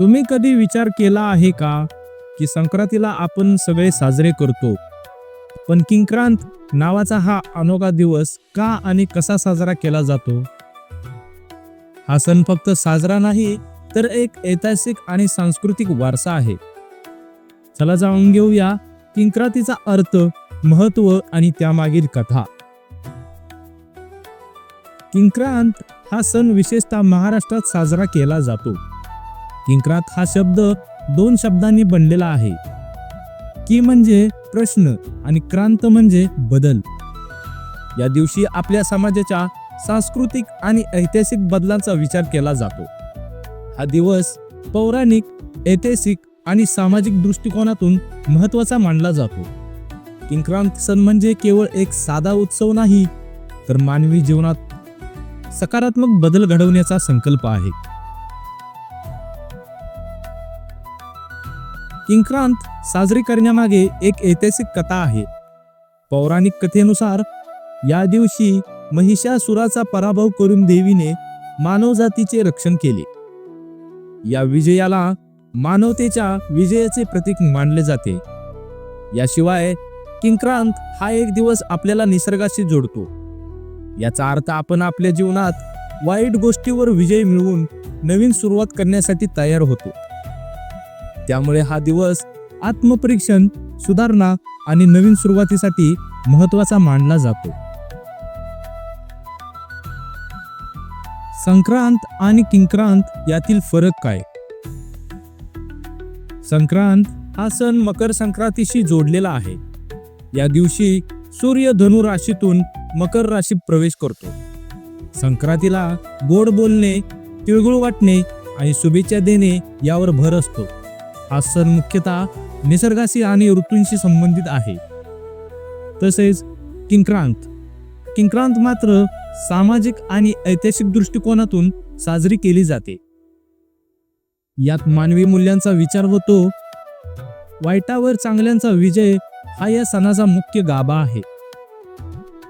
तुम्ही कधी विचार केला आहे का की संक्रांतीला आपण सगळे साजरे करतो? पण किंक्रांत नावाचा हा अनोखा दिवस का आणि कसा साजरा केला जातो? हा सण फक्त साजरा नाही तर एक ऐतिहासिक आणि सांस्कृतिक वारसा आहे. चला जाणून घेऊया किंक्रांतीचा अर्थ महत्त्व आणि त्यामागील कथा. किंक्रांत हा सण विशेषतः महाराष्ट्रात साजरा केला जातो. किंक्रात हा शब्द दोन शब्दांनी बनलेला आहे. की म्हणजे प्रश्न आणि क्रांत म्हणजे बदल. या दिवशी आपल्या समाजाच्या सांस्कृतिक आणि ऐतिहासिक बदलांचा विचार केला जातो. हा दिवस पौराणिक ऐतिहासिक आणि सामाजिक दृष्टिकोनातून महत्त्वाचा मानला जातो. किंक्रांत सण म्हणजे केवळ एक साधा उत्सव नाही तर मानवी जीवनात सकारात्मक बदल घडवण्याचा संकल्प आहे. किंक्रांत साजरी करण्यामागे एक ऐतिहासिक कथा आहे. पौराणिक कथेनुसार या दिवशी महिषासुराचा पराभव करून देवीने मानवजातीचे रक्षण केले. या विजयाला मानवतेच्या विजयाचे प्रतीक मानले जाते. याशिवाय किंक्रांत हा एक दिवस आपल्याला निसर्गाशी जोडतो. याचा अर्थ आपण आपल्या जीवनात वाईट गोष्टीवर विजय मिळवून नवीन सुरुवात करण्यासाठी तयार होतो. त्यामुळे हा दिवस आत्मपरीक्षण सुधारणा आणि नवीन सुरुवातीसाठी महत्त्वाचा मानला जातो. संक्रांत आणि किंक्रांत यातील फरक काय? संक्रांत हा सण मकर संक्रांतीशी जोडलेला आहे. या दिवशी सूर्य धनु राशीतून मकर राशीत प्रवेश करतो. संक्रांतीला गोड बोलणे तिळगुळ वाटणे आणि शुभेच्छा देणे यावर भर असतो. हा सण मुख्यतः निसर्गाशी आणि ऋतूंशी संबंधित आहे. तसेच किंक्रांत. किंक्रांत मात्र सामाजिक आणि ऐतिहासिक दृष्टिकोनातून साजरी केली जाते. यात मानवी मूल्यांचा विचार होतो वाईटावर चांगल्यांचा विजय हा या सणाचा मुख्य गाभा आहे.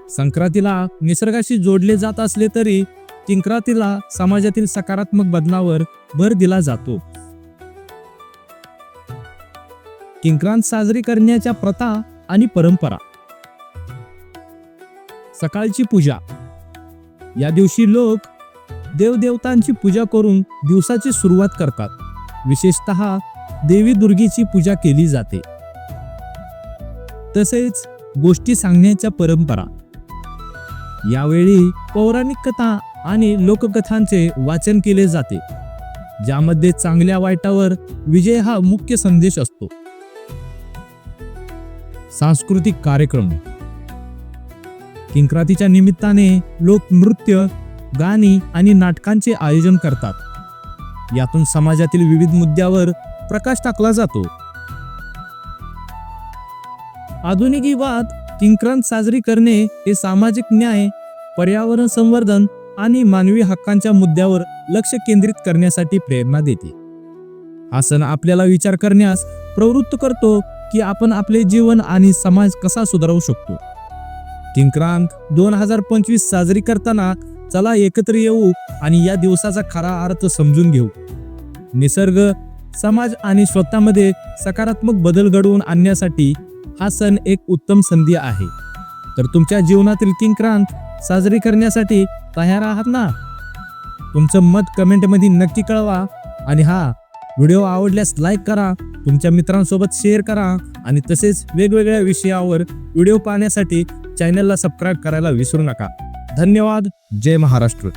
संक्रांतीला निसर्गाशी जोडले जात असले तरी किंक्रांतीला समाजातील सकारात्मक बदलावर भर दिला जातो. किंक्रांत साजरी करण्याच्या प्रथा आणि परंपरा. सकाळची पूजा. या दिवशी लोक देवदेवतांची पूजा करून दिवसाची सुरुवात करतात. विशेषतः देवी दुर्गेची पूजा केली जाते. तसेच गोष्टी सांगण्याच्या परंपरा. यावेळी पौराणिक कथा आणि लोककथांचे वाचन केले जाते. ज्यामध्ये चांगल्या वाईटावर विजय हा मुख्य संदेश असतो. सांस्कृतिक कार्यक्रम. किंक्रांतीच्या निमित्ताने लोक नृत्य गाणी आणि नाटकांचे आयोजन करतात. यातून समाजातील विविध मुद्द्यावर प्रकाश टाकला जातो. आधुनिक युगात किंक्रांत साजरी करणे हे सामाजिक न्याय पर्यावरण संवर्धन आणि मानवी हक्कांच्या मुद्द्यावर लक्ष केंद्रित करण्यासाठी प्रेरणा देते. हा सण आपल्याला विचार करण्यास प्रवृत्त करतो की आपण आपले जीवन आणि समाज कसा सुधारवू शकतो? किंक्रांत दोन हजार पंचवीस साजरी करताना चला एकत्र येऊ आणि या दिवसाचा खरा अर्थ समजून घेऊ. निसर्ग समाज आणि स्वतःमध्ये सकारात्मक बदल घडवून आणण्यासाठी हा सण एक उत्तम संधी आहे. तर तुमच्या जीवनातील किंक्रांत साजरी करण्यासाठी तयार आहात ना? तुमचं मत कमेंटमध्ये नक्की कळवा आणि हा व्हिडिओ आवडल्यास लाईक करा तुमच्या मित्रांसोबत शेअर करा आणि तसेच वेगवेगळ्या विषयावर व्हिडिओ पाहण्यासाठी चॅनलला सबस्क्राईब करायला विसरू नका. धन्यवाद. जय महाराष्ट्र.